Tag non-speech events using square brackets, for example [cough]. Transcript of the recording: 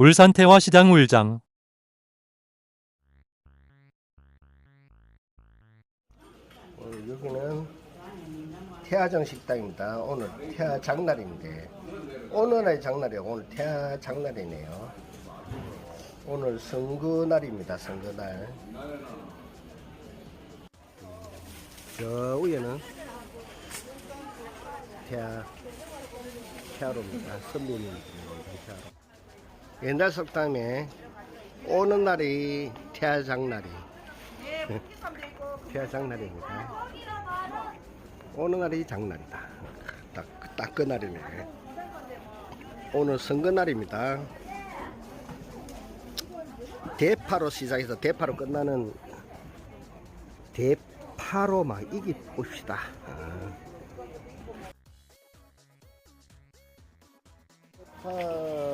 울산 태화시장 울장 여기는 태화정 식당입니다. 오늘 태화 장날인데 오늘의 장날이 오늘 태화 장날이네요. 오늘 선거날입니다. 선거날. 저 위에는 태화 태화로입니다. 선민이 태화로. 옛날 속담에 오는 날이 태화 장날이. [laughs] 태화 장날입니다. 오는 날이 장날이다. 딱, 딱 그 날이네. 오늘 선거날입니다. 대파로 시작해서 대파로 끝나는 대파로 막 이기 봅시다. 아.